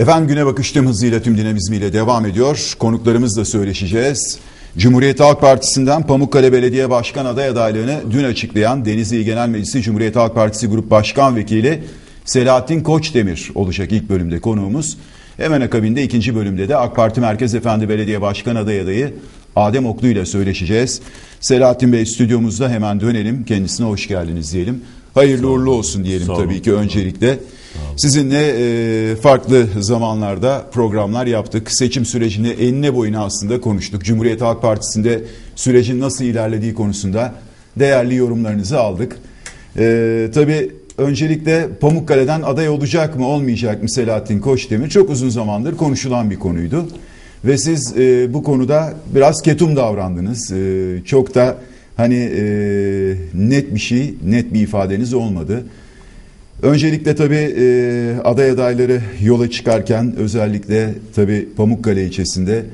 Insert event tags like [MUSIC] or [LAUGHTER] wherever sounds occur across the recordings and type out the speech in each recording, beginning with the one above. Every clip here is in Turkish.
Efendim güne bakış tüm hızıyla tüm dinamizmiyle devam ediyor. Konuklarımızla söyleşeceğiz. Cumhuriyet Halk Partisi'nden Pamukkale Belediye Başkan aday adaylığını dün açıklayan Denizli Genel Meclisi Cumhuriyet Halk Partisi Grup Başkan Vekili Selahattin Koçdemir olacak ilk bölümde konuğumuz. Hemen akabinde ikinci bölümde de AK Parti Merkez Efendi Belediye Başkan aday adayı Adem Oklu ile söyleşeceğiz. Selahattin Bey stüdyomuzda hemen dönelim. Kendisine hoş geldiniz diyelim. Hayırlı uğurlu olsun diyelim Sağ olun. tabii ki öncelikle. Sizinle e, farklı zamanlarda programlar yaptık. Seçim sürecini enine boyuna aslında konuştuk. Cumhuriyet Halk Partisi'nde sürecin nasıl ilerlediği konusunda değerli yorumlarınızı aldık. E, tabii öncelikle Pamukkale'den aday olacak mı olmayacak mı Selahattin Koçdemir çok uzun zamandır konuşulan bir konuydu. Ve siz e, bu konuda biraz ketum davrandınız. E, çok da hani e, net bir şey, net bir ifadeniz olmadı. Öncelikle tabii e, aday adayları yola çıkarken özellikle tabii Pamukkale ilçesinde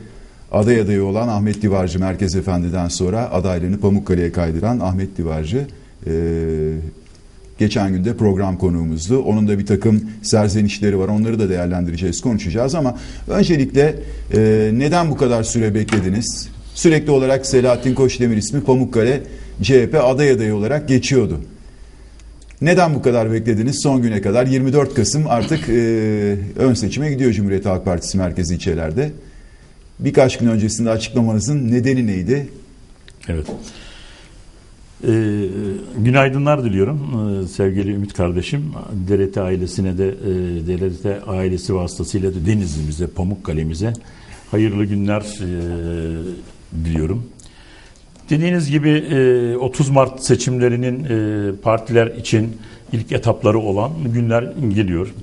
aday adayı olan Ahmet Divarcı Merkez Efendi'den sonra adaylığını Pamukkale'ye kaydıran Ahmet Divarcı e, geçen günde program konuğumuzdu. Onun da bir takım serzenişleri var onları da değerlendireceğiz konuşacağız ama öncelikle e, neden bu kadar süre beklediniz? Sürekli olarak Selahattin Koçdemir ismi Pamukkale CHP aday adayı olarak geçiyordu. Neden bu kadar beklediniz son güne kadar? 24 Kasım artık e, ön seçime gidiyor Cumhuriyet Halk Partisi merkezi ilçelerde. Birkaç gün öncesinde açıklamanızın nedeni neydi? Evet. Ee, günaydınlar diliyorum ee, sevgili Ümit kardeşim. DRT ailesine de e, DRT ailesi vasıtasıyla da Denizli'mize, Pamukkale'mize hayırlı günler e, diliyorum. Dediğiniz gibi e, 30 Mart seçimlerinin e, partiler için ilk etapları olan günler geliyor.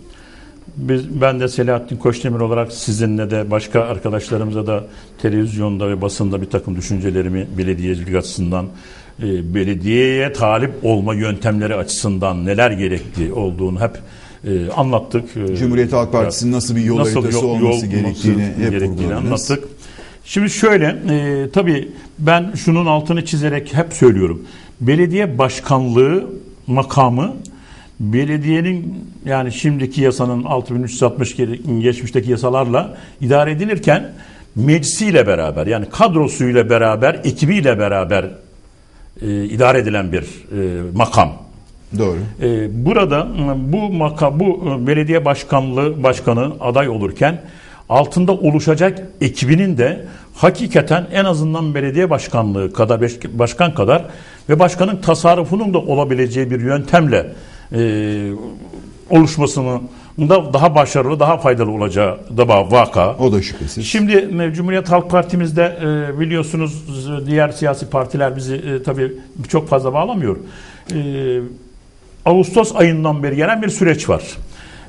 Biz, ben de Selahattin Koçdemir olarak sizinle de başka arkadaşlarımıza da televizyonda ve basında bir takım düşüncelerimi belediyecilik açısından e, belediyeye talip olma yöntemleri açısından neler gerektiği olduğunu hep e, anlattık. E, Cumhuriyet Halk Partisi'nin nasıl bir yol nasıl haritası yol- olması yol gerektiğini hep gerektiğini anlattık. Şimdi şöyle, e, tabii ben şunun altını çizerek hep söylüyorum. Belediye başkanlığı makamı belediyenin yani şimdiki yasanın 6360 ge- geçmişteki yasalarla idare edilirken meclisiyle beraber yani kadrosuyla beraber, ekibiyle beraber e, idare edilen bir e, makam. Doğru. Ee, burada e, bu maka bu e, belediye başkanlığı başkanı aday olurken altında oluşacak ekibinin de hakikaten en azından belediye başkanlığı kadar başkan kadar ve başkanın tasarrufunun da olabileceği bir yöntemle e, oluşmasının da daha başarılı, daha faydalı olacağı da va- vaka. O da şüphesiz. Şimdi e, Cumhuriyet Halk Partimizde e, biliyorsunuz diğer siyasi partiler bizi e, tabii çok fazla bağlamıyor. E, Ağustos ayından beri gelen bir süreç var.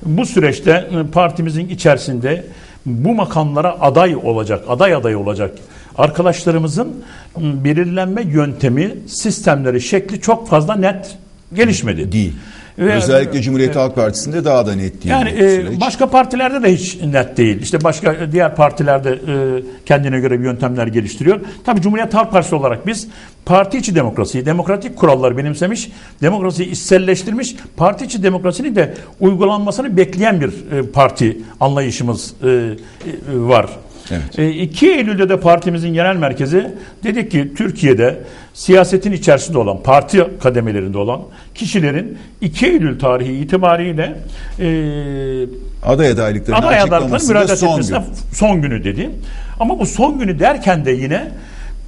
Bu süreçte e, partimizin içerisinde bu makamlara aday olacak, aday aday olacak arkadaşlarımızın m, belirlenme yöntemi, sistemleri, şekli çok fazla net gelişmedi. Değil. Ve- Özellikle Cumhuriyet Halk Partisi'nde daha da net değil. Yani e, başka partilerde de hiç net değil. İşte başka e, diğer partilerde e, kendine göre bir yöntemler geliştiriyor. Tabii Cumhuriyet Halk Partisi olarak biz parti içi demokrasiyi, demokratik kuralları benimsemiş, demokrasiyi içselleştirmiş, parti içi demokrasinin de uygulanmasını bekleyen bir e, parti anlayışımız e, e, var. Evet. E, 2 Eylül'de de partimizin genel merkezi dedik ki Türkiye'de siyasetin içerisinde olan, parti kademelerinde olan kişilerin 2 Eylül tarihi itibariyle e, aday adaylıklarını aday da müracaat son etmesine gün. son günü dedi. Ama bu son günü derken de yine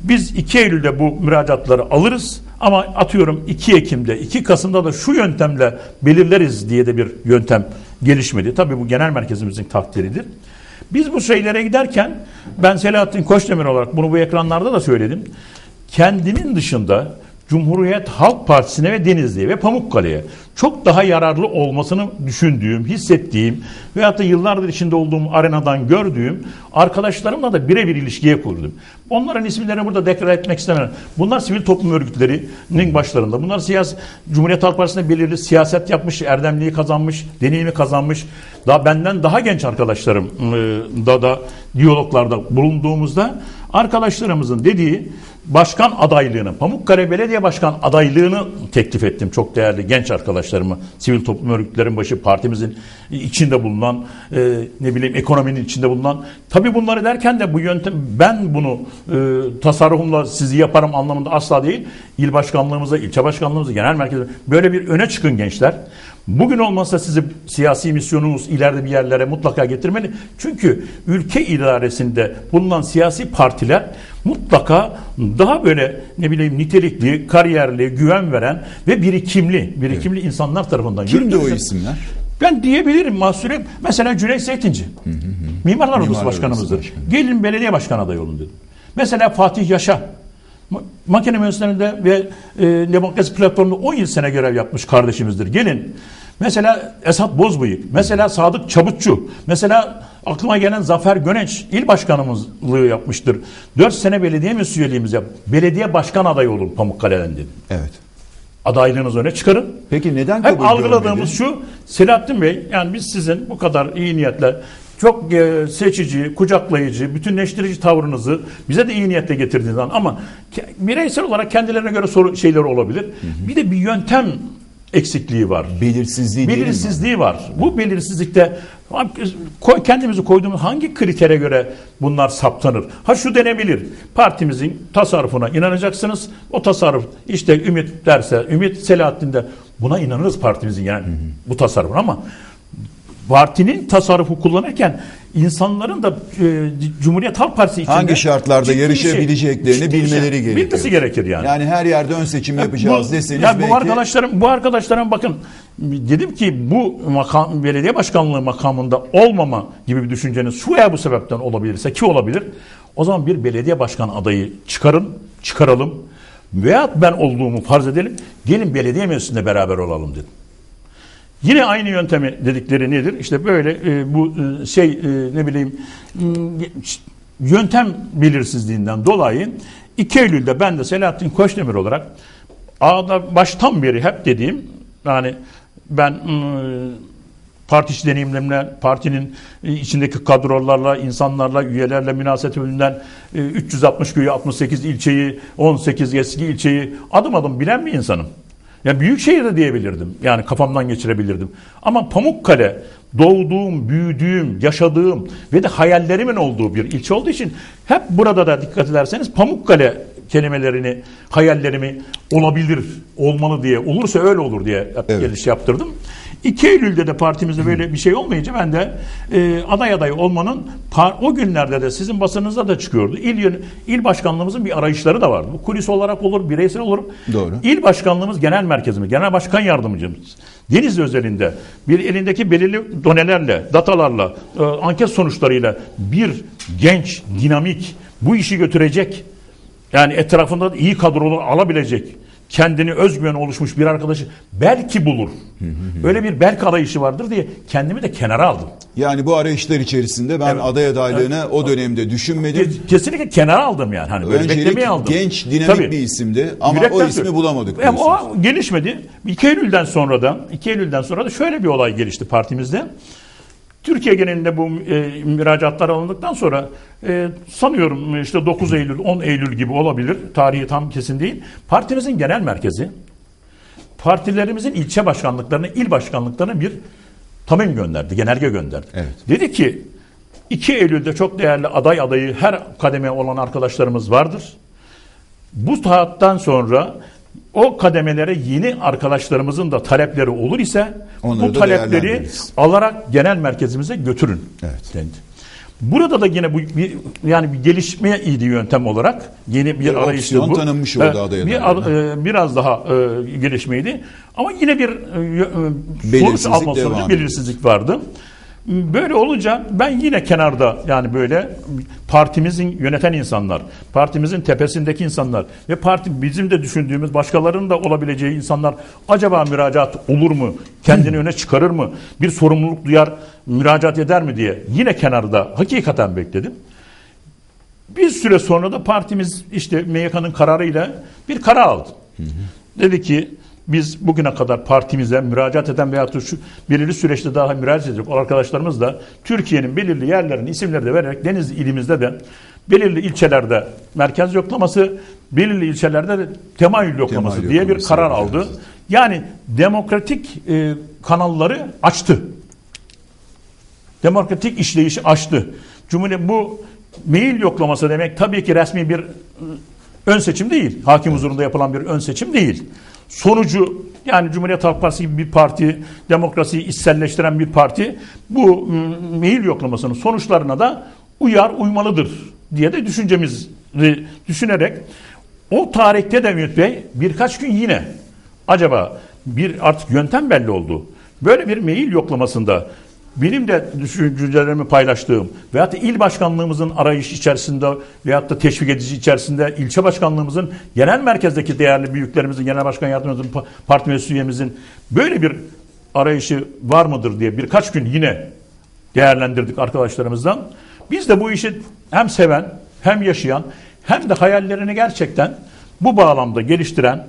biz 2 Eylül'de bu müracaatları alırız ama atıyorum 2 Ekim'de 2 Kasım'da da şu yöntemle belirleriz diye de bir yöntem gelişmedi. Tabii bu genel merkezimizin takdiridir. Biz bu şeylere giderken ben Selahattin Koçdemir olarak bunu bu ekranlarda da söyledim. Kendinin dışında Cumhuriyet Halk Partisi'ne ve Denizli'ye ve Pamukkale'ye çok daha yararlı olmasını düşündüğüm, hissettiğim veyahut da yıllardır içinde olduğum arenadan gördüğüm arkadaşlarımla da birebir ilişkiye kurdum. Onların isimlerini burada deklar etmek istemem. Bunlar sivil toplum örgütlerinin başlarında. Bunlar siyasi, Cumhuriyet Halk Partisi'nde belirli siyaset yapmış, erdemliği kazanmış, deneyimi kazanmış. Daha benden daha genç arkadaşlarım e, da da diyaloglarda bulunduğumuzda arkadaşlarımızın dediği başkan adaylığını, Pamukkale Belediye Başkan adaylığını teklif ettim çok değerli genç arkadaşlarımı, sivil toplum örgütlerin başı, partimizin içinde bulunan, e, ne bileyim ekonominin içinde bulunan. Tabii bunları derken de bu yöntem, ben bunu e, tasarrufumla sizi yaparım anlamında asla değil. İl başkanlığımıza, ilçe başkanlığımıza, genel merkeze böyle bir öne çıkın gençler. Bugün olmazsa sizi siyasi misyonunuz ileride bir yerlere mutlaka getirmeli. Çünkü ülke idaresinde bulunan siyasi partiler mutlaka daha böyle ne bileyim nitelikli, kariyerli, güven veren ve birikimli, birikimli insanlar tarafından Kimdi o isimler? Ben diyebilirim mahsure. Mesela Cüneyt Zeytinci. Mimarlar Odası Mimarlar Başkanımızdır. Odası Başkanı. Gelin belediye başkanı adayı olun dedim. Mesela Fatih Yaşa. Ma- Makine mühendislerinde ve e, demokrasi platformunda 10 yıl sene görev yapmış kardeşimizdir. Gelin. Mesela Esat Bozbıyık, mesela Sadık Çabutçu, mesela aklıma gelen Zafer Gönenç il başkanımızlığı yapmıştır. 4 sene belediye müsüyeliğimiz yap. Belediye başkan adayı olun Pamukkale'den dedim. Evet. Adaylığınızı öne çıkarın. Peki neden Hep kabul algıladığımız görmedi? şu Selahattin Bey yani biz sizin bu kadar iyi niyetle çok e, seçici, kucaklayıcı, bütünleştirici tavrınızı bize de iyi niyetle getirdiğiniz an ama bireysel olarak kendilerine göre soru şeyler olabilir. Bir de bir yöntem eksikliği var. Belirsizliği mi? Belirsizliği var. Bu belirsizlikte kendimizi koyduğumuz hangi kritere göre bunlar saptanır? Ha şu denebilir. Partimizin tasarrufuna inanacaksınız. O tasarruf işte Ümit derse, Ümit Selahattin de buna inanırız partimizin yani bu tasarruf ama partinin tasarrufu kullanırken insanların da e, Cumhuriyet Halk Partisi içinde Hangi şartlarda ciddi yarışabileceklerini ciddi bilmeleri gerekiyor. Bilmesi gerekir yani. Yani her yerde ön seçim yapacağız Bu- deseniz ya belki bu arkadaşlarım bu arkadaşlarım bakın dedim ki bu makam belediye başkanlığı makamında olmama gibi bir düşünceniz şu veya bu sebepten olabilirse ki olabilir. O zaman bir belediye başkan adayı çıkarın, çıkaralım veya ben olduğumu farz edelim. Gelin belediye meclisinde beraber olalım dedim. Yine aynı yöntemi dedikleri nedir? İşte böyle e, bu e, şey e, ne bileyim yöntem belirsizliğinden dolayı 2 Eylül'de ben de Selahattin Koçdemir olarak ağda baştan beri hep dediğim yani ben parti içi deneyimlerimle, partinin e, içindeki kadrolarla, insanlarla, üyelerle münasebetinden e, 360 köyü, 68 ilçeyi, 18 eski ilçeyi adım adım bilen bir insanım. Ya büyük şehirde diyebilirdim. Yani kafamdan geçirebilirdim. Ama Pamukkale doğduğum, büyüdüğüm, yaşadığım ve de hayallerimin olduğu bir ilçe olduğu için hep burada da dikkat ederseniz Pamukkale kelimelerini, hayallerimi olabilir, olmalı diye, olursa öyle olur diye Evet. geliş yaptırdım. 2 Eylül'de de partimizde böyle bir şey olmayınca ben de e, aday aday olmanın par- o günlerde de sizin basınınızda da çıkıyordu. İl, yön- il başkanlığımızın bir arayışları da vardı. Bu kulis olarak olur, bireysel olur. Doğru. İl başkanlığımız genel merkezimiz, genel başkan yardımcımız. Denizli özelinde bir elindeki belirli donelerle, datalarla, e, anket sonuçlarıyla bir genç, dinamik, bu işi götürecek, yani etrafında da iyi kadrolar alabilecek, kendini özgüven oluşmuş bir arkadaşı belki bulur. Öyle bir belki arayışı vardır diye kendimi de kenara aldım. yani bu arayışlar içerisinde ben Evet. aday adaylığını o dönemde düşünmedim. Ke- Kesinlikle kenara aldım yani. Hani böyle Öncelik beklemeye aldım. genç, dinamik Tabii. bir isimdi ama Yürekten o ismi söylüyorum. bulamadık. Hem diyorsunuz. o gelişmedi. 2 Eylül'den sonra da 2 Eylül'den sonra da şöyle bir olay gelişti partimizde. Türkiye genelinde bu e, müracaatlar alındıktan sonra e, sanıyorum işte 9 Eylül 10 Eylül gibi olabilir. Tarihi tam kesin değil. Partimizin genel merkezi partilerimizin ilçe başkanlıklarına, il başkanlıklarına bir tamim gönderdi, genelge gönderdi. Evet. Dedi ki 2 Eylül'de çok değerli aday adayı her kademe olan arkadaşlarımız vardır. Bu saatten sonra o kademelere yeni arkadaşlarımızın da talepleri olur ise Onları bu talepleri alarak genel merkezimize götürün. Evet. dendi. Burada da yine bu bir, yani bir gelişmeye iyiydi yöntem olarak yeni bir, Bir arayıştı bu. tanınmış oldu Evet, aday bir, adaylarına. e, biraz daha e, gelişmeydi. Ama yine bir e, e, sonuç alma sonucu belirsizlik vardı. Böyle olunca ben yine kenarda yani böyle partimizin yöneten insanlar, partimizin tepesindeki insanlar ve parti bizim de düşündüğümüz başkalarının da olabileceği insanlar acaba müracaat olur mu? Kendini öne çıkarır mı? Bir sorumluluk duyar, müracaat eder mi diye yine kenarda hakikaten bekledim. Bir süre sonra da partimiz işte MYK'nın kararıyla bir karar aldı. Dedi ki biz bugüne kadar partimize müracaat eden veya şu belirli süreçte daha müracaat edecek olan arkadaşlarımız da Türkiye'nin belirli yerlerinin isimleri de vererek Denizli ilimizde de belirli ilçelerde merkez yoklaması, belirli ilçelerde de temayül yoklaması Temayül diye bir yoklaması karar yapacağız. aldı. Yani demokratik e, kanalları açtı. Demokratik işleyişi açtı. Cumhuriyet bu mail yoklaması demek tabii ki resmi bir e, ön seçim değil. Hakim huzurunda yapılan bir ön seçim değil. Sonucu yani Cumhuriyet Halk Partisi gibi bir parti, demokrasiyi içselleştiren bir parti bu m, mail yoklamasının sonuçlarına da uyar, uymalıdır diye de düşüncemizi düşünerek o tarihte de Ümit Bey birkaç gün yine acaba bir artık yöntem belli oldu. Böyle bir mail yoklamasında benim de düşüncelerimi paylaştığım veyahut da il başkanlığımızın arayış içerisinde veyahut da teşvik edici içerisinde ilçe başkanlığımızın genel merkezdeki değerli büyüklerimizin, genel başkan yardımcımızın, pa- parti meclis üyemizin böyle bir arayışı var mıdır diye birkaç gün yine değerlendirdik arkadaşlarımızdan. Biz de bu işi hem seven hem yaşayan hem de hayallerini gerçekten bu bağlamda geliştiren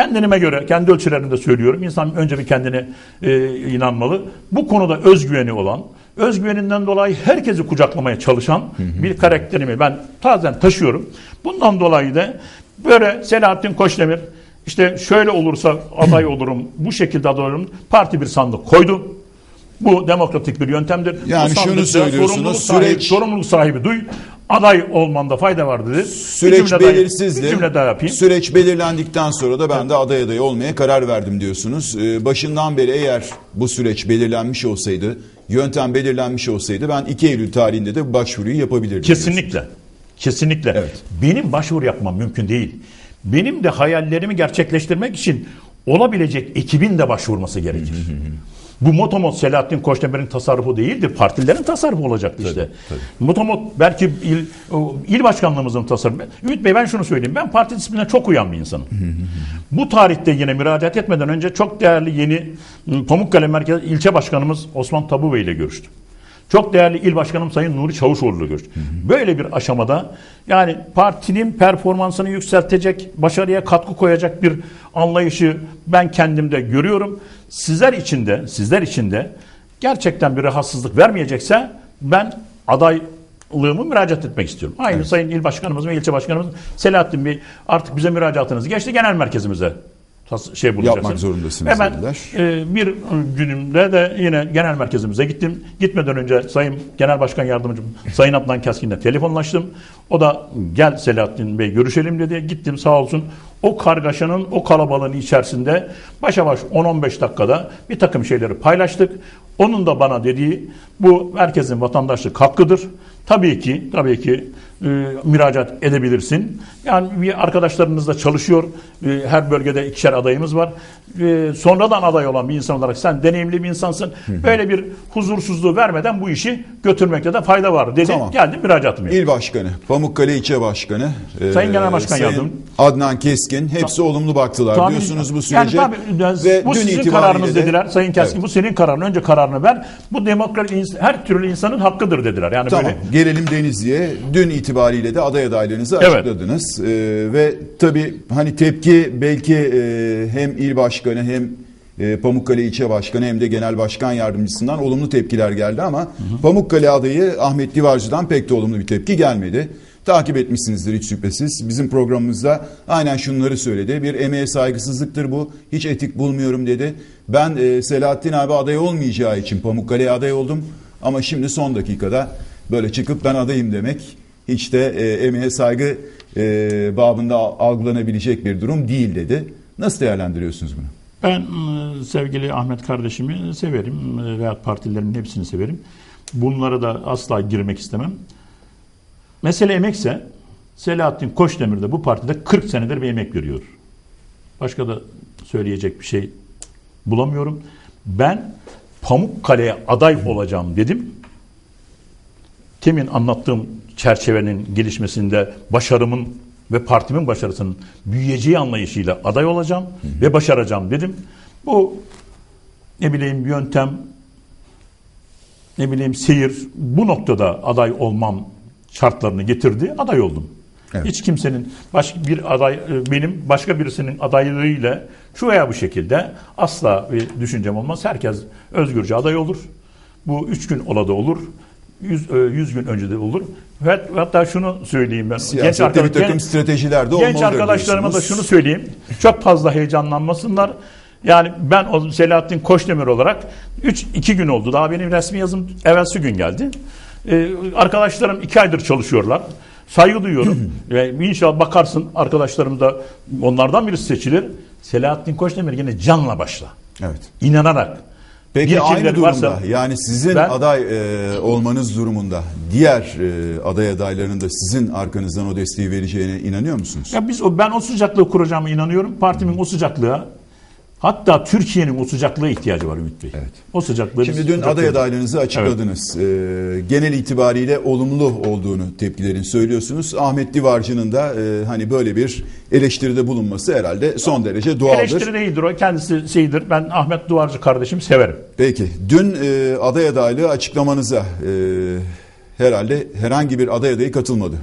kendime göre kendi ölçülerimde söylüyorum. İnsan önce bir kendine e, inanmalı. Bu konuda özgüveni olan, özgüveninden dolayı herkesi kucaklamaya çalışan bir karakterimi ben tazen taşıyorum. Bundan dolayı da böyle Selahattin Koçdemir işte şöyle olursa aday [CLEARS THROAT] olurum, bu şekilde aday olurum. Parti bir sandık koydu. Bu demokratik bir yöntemdir. Yani Bu şunu söylüyorsunuz, sorumluluk sahibi, süreç- sorumluluk sahibi duy. Aday olmanda fayda var dedi. Bir Süreç daha- belirsizdi. Bir cümle daha yapayım. Süreç belirlendikten sonra da ben de aday adayı olmaya karar verdim diyorsunuz. Ee, başından beri eğer bu süreç belirlenmiş olsaydı, yöntem belirlenmiş olsaydı ben 2 Eylül tarihinde de başvuruyu yapabilirdim. Kesinlikle. Kesinlikle. Evet. Benim başvuru yapmam mümkün değil. Benim de hayallerimi gerçekleştirmek için olabilecek ekibin de başvurması gerekir. Bu motomot Selahattin Koçdemir'in tasarrufu değildir. Partilerin tasarrufu olacaktı işte. Motomot belki il, il başkanlığımızın tasarrufu. Ümit Bey ben şunu söyleyeyim. Ben parti disiplinine çok uyan bir insanım. [LAUGHS] Bu tarihte yine müracaat etmeden önce çok değerli yeni m, Pamukkale Merkez ilçe başkanımız Osman Tabu Bey ile görüştüm. Çok değerli il başkanım Sayın Nuri Çavuşoğlu ile görüştüm. Böyle bir aşamada yani partinin performansını yükseltecek, başarıya katkı koyacak bir anlayışı ben kendimde görüyorum. Sizler için de, sizler için de gerçekten bir rahatsızlık vermeyecekse ben adaylığımı müracaat etmek istiyorum. Aynı Sayın İl Başkanımız ve ilçe başkanımız Selahattin Bey artık bize müracaatınız geçti genel merkezimize şey bulacaksınız. Yapmak zorundasınız Hemen e, bir günümde de yine genel merkezimize gittim. Gitmeden önce Sayın Genel Başkan Yardımcım Sayın Adnan Keskin'le telefonlaştım. O da gel Selahattin Bey görüşelim dedi. Gittim sağ olsun. O kargaşanın, o kalabalığın içerisinde başa baş 10-15 dakikada bir takım şeyleri paylaştık. Onun da bana dediği bu herkesin vatandaşlık hakkıdır. Tabii ki, tabii ki e, müracaat edebilirsin. Yani bir arkadaşlarımız da çalışıyor. E, her bölgede ikişer adayımız var. E, sonradan aday olan bir insan olarak sen deneyimli bir insansın. Böyle bir huzursuzluğu vermeden bu işi götürmekte de fayda var dedi. Tamam. Geldim müracaatımı yaptım. İl Başkanı, Pamukkale İlçe Başkanı, e, Sayın Genel Başkan Sayın Yardım- Adnan Keskin hepsi olumlu baktılar Tahmin- diyorsunuz bu Yani sürece. tabii, Ve bu dün sizin kararınız de- dediler. Sayın Keskin Evet. bu senin kararın. Önce kararını ver. Bu demokrat her türlü insanın hakkıdır dediler. Yani Tamam. böyle Gelelim Denizli'ye. Dün itibariyle de aday adaylarınızı Evet. açıkladınız. Ee, ve tabii hani tepki belki e, hem il başkanı hem e, Pamukkale ilçe başkanı hem de genel başkan yardımcısından olumlu tepkiler geldi ama Pamukkale adayı Ahmet Divarcı'dan pek de olumlu bir tepki gelmedi. Takip etmişsinizdir hiç şüphesiz. Bizim programımızda aynen şunları söyledi. Bir emeğe saygısızlıktır bu. Hiç etik bulmuyorum dedi. Ben e, Selahattin abi aday olmayacağı için Pamukkale'ye aday oldum. Ama şimdi son dakikada böyle çıkıp ben adayım demek hiç de e, emeğe saygı e, babında algılanabilecek bir durum değil dedi. Nasıl değerlendiriyorsunuz bunu? Ben e, sevgili Ahmet kardeşimi severim. E, Veyahut partilerin hepsini severim. Bunlara da asla girmek istemem. Mesele emekse Selahattin Koçdemir de bu partide 40 senedir bir emek veriyor. Başka da söyleyecek bir şey bulamıyorum. Ben Pamukkale'ye aday olacağım dedim. Temin anlattığım çerçevenin gelişmesinde başarımın ve partimin başarısının büyüyeceği anlayışıyla aday olacağım ve başaracağım dedim. Bu ne bileyim yöntem, ne bileyim seyir bu noktada aday olmam şartlarını getirdi. Aday oldum. Evet. Hiç kimsenin başka bir aday e, benim başka birisinin adaylığıyla şu veya bu şekilde asla bir düşüncem olmaz. Herkes özgürce aday olur. Bu üç gün ola da olur. 100, e, 100 gün önce de olur. Hatta şunu söyleyeyim ben. Siyasette arkadaş- bir takım genç- stratejiler de Genç arkadaşlarıma da şunu söyleyeyim. Çok fazla heyecanlanmasınlar. Yani ben o Selahattin Koçdemir olarak 3 2 gün oldu. Daha benim resmi yazım evvelsi gün geldi. Ee, arkadaşlarım 2 aydır çalışıyorlar. Saygı duyuyorum. [CLEARS THROAT] Ve inşallah bakarsın arkadaşlarım da onlardan birisi seçilir. Selahattin Koçdemir yine canla başla. Evet. İnanarak. Peki Bir aynı durumda varsa- yani sizin Ben- aday e, olmanız durumunda diğer e, aday adaylarının da sizin arkanızdan o desteği vereceğine inanıyor musunuz? Ya biz ben o sıcaklığı kuracağıma inanıyorum. Partimin o sıcaklığa hatta Türkiye'nin o sıcaklığa ihtiyacı var Ümit Bey. Evet. O sıcaklığı Şimdi dün sıcaklığı- aday adaylarınızı açıkladınız. E, genel itibariyle olumlu olduğunu tepkilerin söylüyorsunuz. Ahmet Divarcı'nın da e, hani böyle bir eleştiride bulunması herhalde son derece doğaldır. Eleştiri değildir o. Kendisi şeydir. Ben Ahmet Duvarcı kardeşim severim. Peki dün e, aday adaylığı açıklamanıza e, herhalde herhangi bir aday adayı katılmadı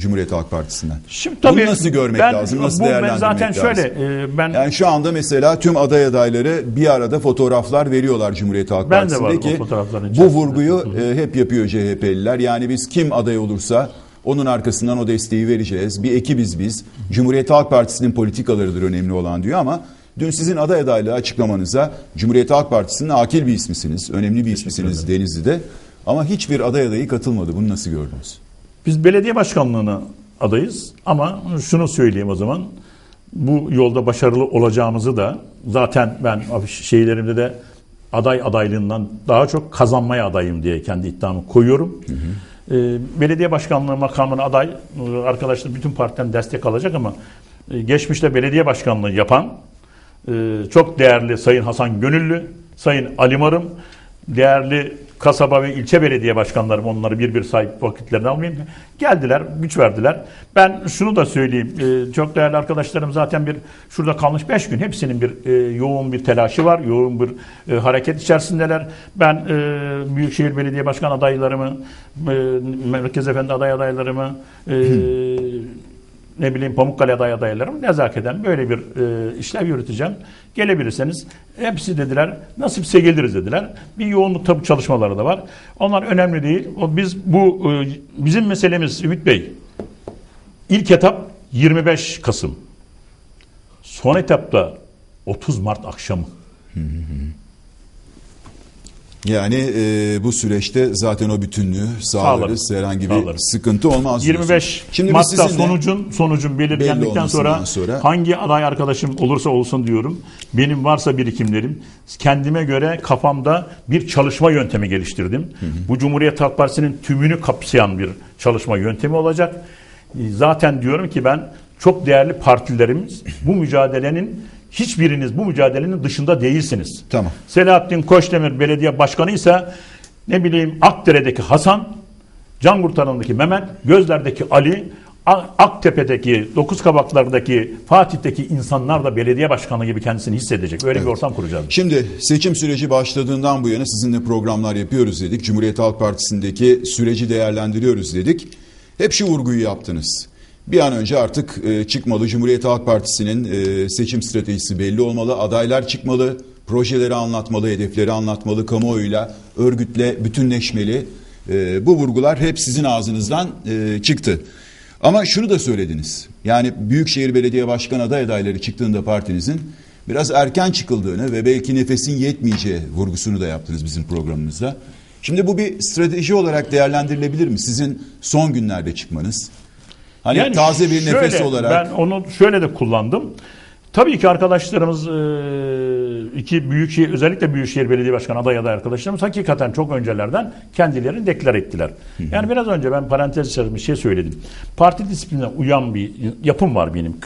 Cumhuriyet Halk Partisi'nden. Şimdi tabii Bunu nasıl görmek ben, lazım? Nasıl bu, ben değerlendirmek zaten lazım? şöyle e, ben Yani şu anda mesela tüm aday adayları bir arada fotoğraflar veriyorlar Cumhuriyet Halk Ben Partisi'nde ki bu vurguyu e, hep yapıyor CHP'liler. Yani biz kim aday olursa onun arkasından o desteği vereceğiz. Bir ekibiz biz. Cumhuriyet Halk Partisi'nin politikalarıdır önemli olan diyor ama dün sizin aday adaylığı açıklamanıza Cumhuriyet Halk Partisi'nin akil bir ismisiniz. Önemli bir ismisiniz Denizli'de. Ama hiçbir aday adayı katılmadı. Bunu nasıl gördünüz? Biz belediye başkanlığına adayız ama şunu söyleyeyim o zaman. Bu yolda başarılı olacağımızı da zaten ben şeylerimde de aday adaylığından daha çok kazanmaya adayım diye kendi iddiamı koyuyorum. Ee, belediye başkanlığı makamına aday e, arkadaşlar bütün partiden destek alacak ama e, geçmişte belediye başkanlığı yapan e, çok değerli Sayın Hasan Gönüllü, Sayın Ali Marım, değerli kasaba ve ilçe belediye başkanlarım onları bir bir sahip vakitlerini almayayım. Geldiler, güç verdiler. Ben şunu da söyleyeyim. e, çok değerli arkadaşlarım zaten bir şurada kalmış 5 gün. Hepsinin bir e, yoğun bir telaşı var. Yoğun bir e, hareket içerisindeler. Ben Büyükşehir Belediye Başkan adaylarımı, e, Merkez Efendi aday adaylarımı, e, [CLEARS THROAT] ne bileyim Pamukkale aday adaylarım nezaketen böyle bir e, işlev yürüteceğim. Gelebilirseniz hepsi dediler nasipse geliriz dediler. Bir yoğunluk tabii çalışmaları da var. Onlar önemli değil. O biz bu e, bizim meselemiz Ümit Bey. İlk etap 25 Kasım. Son etapta 30 Mart akşamı. Yani e, bu süreçte zaten o bütünlüğü sağlarız. Herhangi bir Sağlarız. sıkıntı olmaz. 25 diyorsunuz. Şimdi Mart'ta sonucun sonucun belirlendikten sonra, sonra- hangi aday arkadaşım olursa olsun diyorum. Benim varsa birikimlerim kendime göre kafamda bir çalışma yöntemi geliştirdim. Bu Cumhuriyet Halk Partisi'nin tümünü kapsayan bir çalışma yöntemi olacak. E, Zaten diyorum ki ben çok değerli partilerimiz bu mücadelenin hiçbiriniz bu mücadelenin dışında değilsiniz. Tamam. Selahattin Koçdemir belediye başkanı ise ne bileyim Akdere'deki Hasan, Can Kurtaran'daki Mehmet, Gözler'deki Ali, Aktepe'deki, Dokuz Kabaklar'daki, Fatih'teki insanlar da belediye başkanı gibi kendisini hissedecek. Öyle bir ortam kuracağız. Şimdi seçim süreci başladığından bu yana sizinle programlar yapıyoruz dedik. Cumhuriyet Halk Partisi'ndeki süreci değerlendiriyoruz dedik. Hep şu vurguyu yaptınız. Bir an önce artık e, çıkmalı. Cumhuriyet Halk Partisi'nin e, seçim stratejisi belli olmalı. Adaylar çıkmalı. Projeleri anlatmalı, hedefleri anlatmalı, kamuoyuyla, örgütle bütünleşmeli. E, bu vurgular hep sizin ağzınızdan e, çıktı. Ama şunu da söylediniz. Yani Büyükşehir Belediye Başkan aday adayları çıktığında partinizin biraz erken çıkıldığını ve belki nefesin yetmeyeceği vurgusunu da yaptınız bizim programımızda. Şimdi bu bir strateji olarak değerlendirilebilir mi? Sizin son günlerde çıkmanız. Hani Yani taze bir nefes şöyle, olarak. Ben onu şöyle de kullandım. Tabii ki arkadaşlarımız e, iki büyükşehir özellikle Büyükşehir Belediye Başkanı aday aday arkadaşlarımız hakikaten çok öncelerden kendilerini deklar ettiler. Yani biraz önce ben parantez içerisinde bir şey söyledim. Parti disiplinine uyan bir yapım var benim.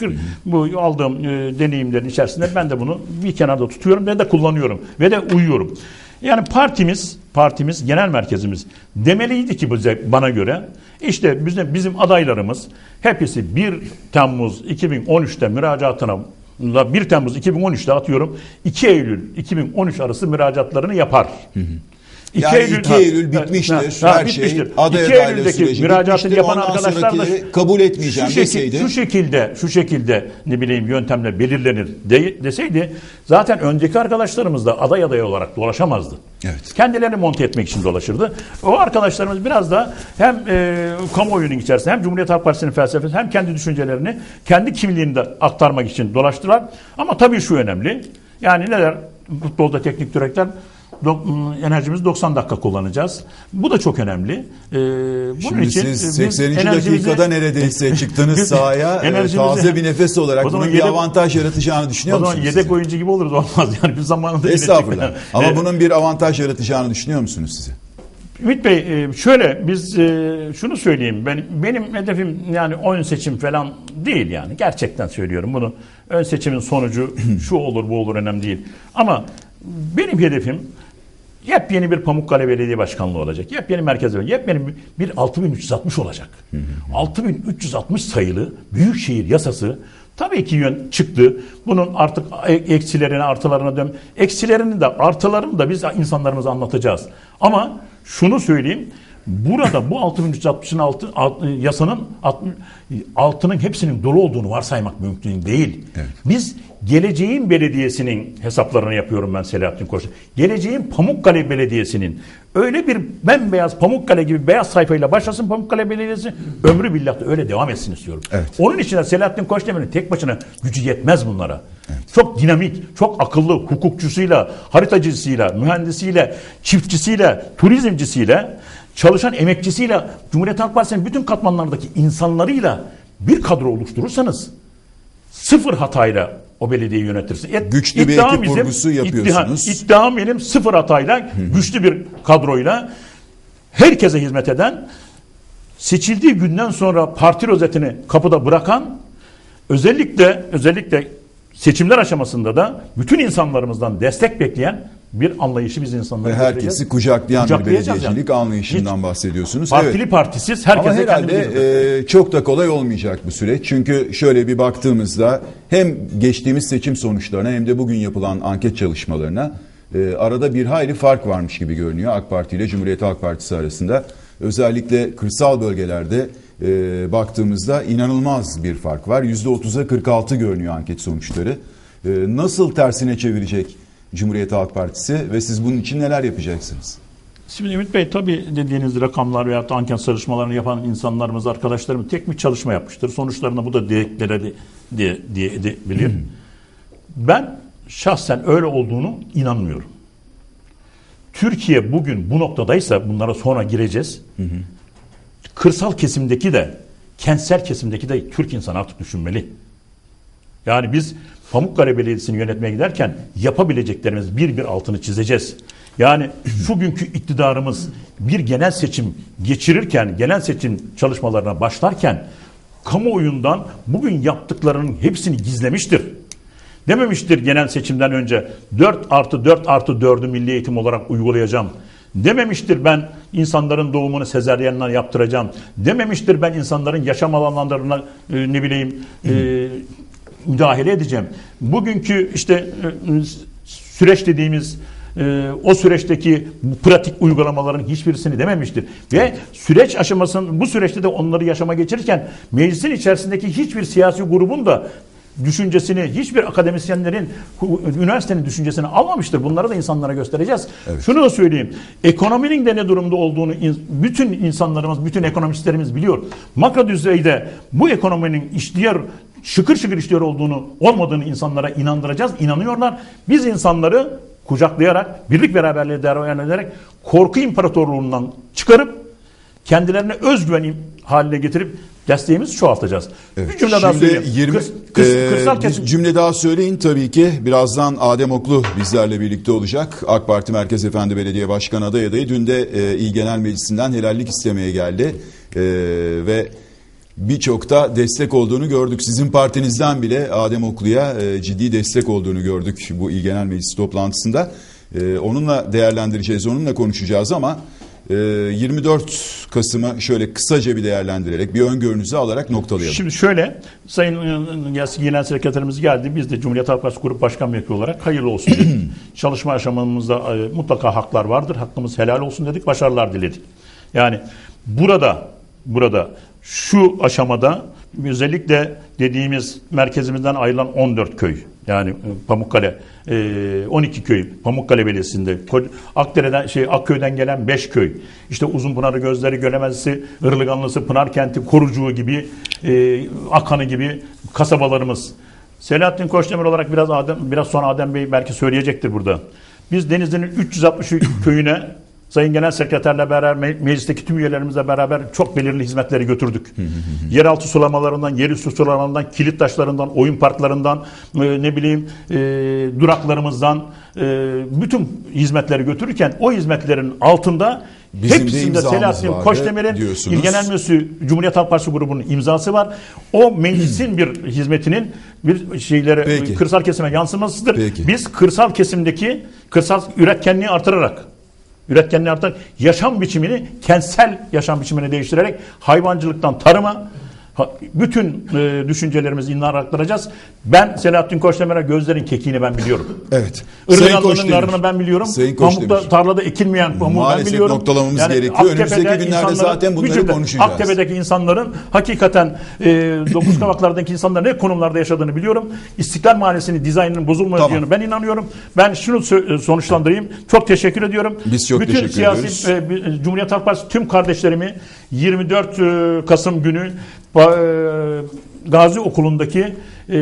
Bu aldığım e, deneyimlerin içerisinde ben de bunu bir kenarda tutuyorum ve de kullanıyorum ve de uyuyorum. Yani partimiz, partimiz, genel merkezimiz demeliydi ki bize bana göre işte bizim, bizim adaylarımız hepsi 1 Temmuz 2013'te müracaatına 1 Temmuz 2013'te atıyorum 2 Eylül 2013 arası müracaatlarını yapar. Yani 2 Eylül, bitmiştir, ha, ha, her şey, bitmiştir. aday 2 adaylığı Eylül'deki süreci müracaatını yapan arkadaşlar da kabul etmeyeceğim şu, şekil- deseydi. şu şekilde şu şekilde ne bileyim yöntemle belirlenir de- deseydi zaten önceki arkadaşlarımız da aday aday olarak dolaşamazdı. Evet. Kendilerini monte etmek için dolaşırdı. O arkadaşlarımız biraz da hem e, kamuoyunun içerisinde hem Cumhuriyet Halk Partisi'nin felsefesi hem kendi düşüncelerini kendi kimliğini de aktarmak için dolaştılar. Ama tabii şu önemli. Yani neler futbolda teknik direktör do- enerjimiz 90 dakika kullanacağız. Bu da çok önemli. Ee, bunun Şimdi için siz biz 80. enerjimizi- dakikada neredeyse [LAUGHS] çıktınız sahaya e, enerjimizi- taze bir nefes olarak bunun bir avantaj yaratacağını düşünüyor o zaman musunuz? yedek siz? oyuncu gibi oluruz olmaz yani biz zamanında Estağfurullah. Ama Ee, bunun bir avantaj yaratacağını düşünüyor musunuz size? Ümit Bey e, şöyle biz e, şunu söyleyeyim ben benim hedefim yani ön seçim falan değil yani gerçekten söylüyorum bunu ön seçimin sonucu [CLEARS THROAT] şu olur bu olur önemli değil ama benim hedefim yepyeni bir Pamukkale Belediye Başkanlığı olacak. Yepyeni merkez yepyeni bir 6360 olacak. 6360 sayılı Büyükşehir yasası tabii ki yön çıktı. Bunun artık eksilerine artılarına dön. Eksilerini de artılarını da biz insanlarımıza anlatacağız. Ama şunu söyleyeyim. Burada bu 6360'ın altı, alt- yasanın alt- altının hepsinin dolu olduğunu varsaymak mümkün değil. Evet. Biz geleceğin belediyesinin hesaplarını yapıyorum ben Selahattin Koç. Geleceğin Pamukkale Belediyesi'nin öyle bir bembeyaz Pamukkale gibi beyaz sayfayla başlasın Pamukkale Belediyesi ömrü billah da öyle devam etsin istiyorum. Evet. Onun için de Selahattin Koçdemir'in tek başına gücü yetmez bunlara. Çok dinamik, çok akıllı hukukçusuyla, haritacısıyla, mühendisiyle, çiftçisiyle, turizmcisiyle, çalışan emekçisiyle, Cumhuriyet Halk Partisi'nin bütün katmanlardaki insanlarıyla bir kadro oluşturursanız sıfır hatayla o belediyeyi yönetirsin. Et- Güçlü bir ekip vurgusu yapıyorsunuz. iddia- iddiam benim sıfır hatayla, güçlü bir kadroyla herkese hizmet eden, seçildiği günden sonra parti rozetini kapıda bırakan, özellikle özellikle seçimler aşamasında da bütün insanlarımızdan destek bekleyen bir anlayışı biz insanlara Ve herkesi kucaklayan bir belediyecilik yani. anlayışından Hiç bahsediyorsunuz. Partili Evet. partisiz Ama herkese herhalde kendini bildirir. e, çok da kolay olmayacak bu süreç. Çünkü şöyle bir baktığımızda hem geçtiğimiz seçim sonuçlarına hem de bugün yapılan anket çalışmalarına e, arada bir hayli fark varmış gibi görünüyor AK Parti ile Cumhuriyet Halk Partisi arasında. Özellikle kırsal bölgelerde e, baktığımızda inanılmaz bir fark var. %30'a 46 görünüyor anket sonuçları. E, nasıl tersine çevirecek Cumhuriyet Halk Partisi ve siz bunun için neler yapacaksınız? Şimdi Ümit Bey tabii dediğiniz rakamlar veya anket çalışmalarını yapan insanlarımız, arkadaşlarımız tek bir çalışma yapmıştır. Sonuçlarına bu da deklare diye, diye edebilir. Ben şahsen öyle olduğunu inanmıyorum. Türkiye bugün bu noktadaysa bunlara sonra gireceğiz. Kırsal kesimdeki de kentsel kesimdeki de Türk insanı artık düşünmeli. Yani biz Pamukkale Belediyesi'ni yönetmeye giderken yapabileceklerimiz bir bir altını çizeceğiz. Yani şu günkü iktidarımız bir genel seçim geçirirken, genel seçim çalışmalarına başlarken kamuoyundan bugün yaptıklarının hepsini gizlemiştir. Dememiştir genel seçimden önce 4 artı 4 artı 4'ü milli eğitim olarak uygulayacağım. Dememiştir ben insanların doğumunu sezaryenle yaptıracağım. Dememiştir ben insanların yaşam alanlarına e, ne bileyim e, müdahale edeceğim. Bugünkü işte e, süreç dediğimiz e, o süreçteki pratik uygulamaların hiçbirisini dememiştir. Ve süreç aşamasının bu süreçte de onları yaşama geçirirken meclisin içerisindeki hiçbir siyasi grubun da düşüncesini hiçbir akademisyenlerin üniversitenin düşüncesini almamıştır. Bunları da insanlara göstereceğiz. Şunu da söyleyeyim. Ekonominin de ne durumda olduğunu bütün insanlarımız, bütün ekonomistlerimiz biliyor. Makro düzeyde bu ekonominin işleyer şıkır şıkır işliyor olduğunu, olmadığını insanlara inandıracağız. İnanıyorlar. Biz insanları kucaklayarak, birlik beraberliğe devam ederek korku imparatorluğundan çıkarıp kendilerine özgüven haline getirip desteğimizi çoğaltacağız. Bir cümle daha söyleyeyim. 20 Kırs- kırs- e, kırsal bir cümle daha söyleyin tabii ki. Birazdan Adem Oklu bizlerle birlikte olacak. AK Parti Merkez Efendi Belediye Başkanı aday adayı. Dün de e, İl Genel Meclisi'nden helallik istemeye geldi. E, ve birçok da destek olduğunu gördük. Sizin partinizden bile Adem Oklu'ya e, ciddi destek olduğunu gördük bu İl Genel Meclisi toplantısında. E, onunla değerlendireceğiz, onunla konuşacağız ama 24 Kasım'ı şöyle kısaca bir değerlendirerek bir öngörünüzü alarak noktalayalım. Şimdi şöyle, Sayın Genel Sekreterimiz geldi. Biz de Cumhuriyet Halk Partisi Grup Başkan Vekili olarak hayırlı olsun dedik. [CLEARS THROAT] Çalışma aşamamızda e, mutlaka haklar vardır. Hakkımız helal olsun dedik. Başarılar diledik. Yani burada burada şu aşamada özellikle dediğimiz merkezimizden ayrılan 14 köy yani e, Pamukkale e, 12 köy Pamukkale Belediyesi'nde Akdere'den şey Akköy'den gelen 5 köy işte Uzunpınarı Gözleri Gölemezisi Irlıganlısı Pınarkenti Korucuğu gibi e, Akanı gibi kasabalarımız Selahattin Koçdemir olarak biraz Adem, biraz sonra Adem Bey belki söyleyecektir burada. Biz Denizli'nin 360 köyüne Sayın Genel Sekreterle beraber me- meclisteki tüm üyelerimizle beraber çok belirli hizmetleri götürdük. Yeraltı sulamalarından, yerüstü sulamalarından, kilit taşlarından, oyun parklarından, e, ne bileyim e, duraklarımızdan e, bütün hizmetleri götürürken o hizmetlerin altında Bizim de hepsinde Selahattin Koçdemir'in. İl Genel Müdürü Cumhuriyet Halk Partisi grubunun imzası var. O meclisin bir hizmetinin bir şeyleri Peki. kırsal kesime yansımasıdır. Peki. Biz kırsal kesimdeki kırsal üretkenliği artırarak üretkenliği artırarak yaşam biçimini kentsel yaşam biçimini değiştirerek hayvancılıktan tarıma bütün e, düşüncelerimizi inanlar aktaracağız. Ben Selahattin Koçdemir'e gözlerin kekiğini ben biliyorum. Evet. Koçdemir. narını ben biliyorum. Sayın Pamukta tarlada ekilmeyen pamuğu ben Maalesef biliyorum. noktalamamız gerekiyor. Önümüzdeki günlerde insanların- zaten bunları cümle, konuşacağız. Aktepe'deki insanların hakikaten e, dokuz kavaklardaki insanların ne konumlarda yaşadığını biliyorum. İstiklal Mahallesi'nin dizaynının bozulmayacağını Tamam. ben inanıyorum. Ben şunu sö- sonuçlandırayım. Çok teşekkür ediyorum. Biz çok Bütün teşekkür siyasi, e, bi- Cumhuriyet Halk Partisi tüm kardeşlerimi 24 e, Kasım günü ba- e, Gazi Okulu'ndaki e,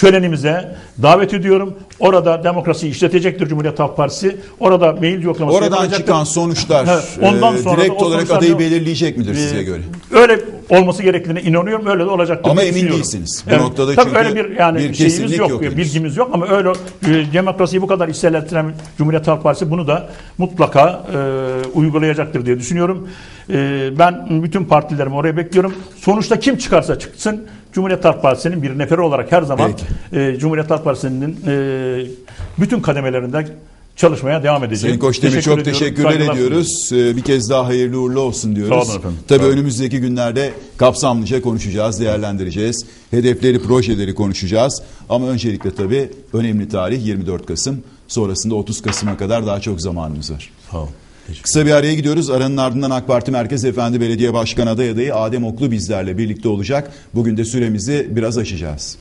şölenimize davet ediyorum. Orada demokrasiyi işletecektir Cumhuriyet Halk Partisi. Orada mail yoklaması Oradan yapılacaktır. çıkan sonuçlar Evet, ondan e, sonra direkt olarak adayı ne- belirleyecek midir size göre? Öyle olması gerektiğine inanıyorum. Öyle de olacaktır. Ama emin değilsiniz. Bu noktada tabii çünkü öyle bir yani bir şeyimiz yok, yok bilgimiz yok ama öyle e, demokrasiyi bu kadar içselleştiren Cumhuriyet Halk Partisi bunu da mutlaka e, uygulayacaktır diye düşünüyorum. E, ben bütün partilerimi oraya bekliyorum. Sonuçta kim çıkarsa çıksın Cumhuriyet Halk Partisi'nin bir neferi olarak her zaman e, Cumhuriyet Halk Partisi'nin e, bütün kademelerinde çalışmaya devam edeceğim. Sayın Koçdemir çok ediyorum, teşekkürler ediyoruz. Ee, Bir kez daha hayırlı uğurlu olsun diyoruz. Sağ olun efendim. Tabii Sağ olun. önümüzdeki günlerde kapsamlıca konuşacağız, değerlendireceğiz. Hedefleri, projeleri konuşacağız. Ama öncelikle tabii önemli tarih 24 Kasım. Sonrasında 30 Kasım'a kadar daha çok zamanımız var. Sağ olun. Kısa bir araya gidiyoruz. Aranın ardından AK Parti Merkez Efendi Belediye Başkan aday adayı Adem Oklu bizlerle birlikte olacak. Bugün de süremizi biraz aşacağız.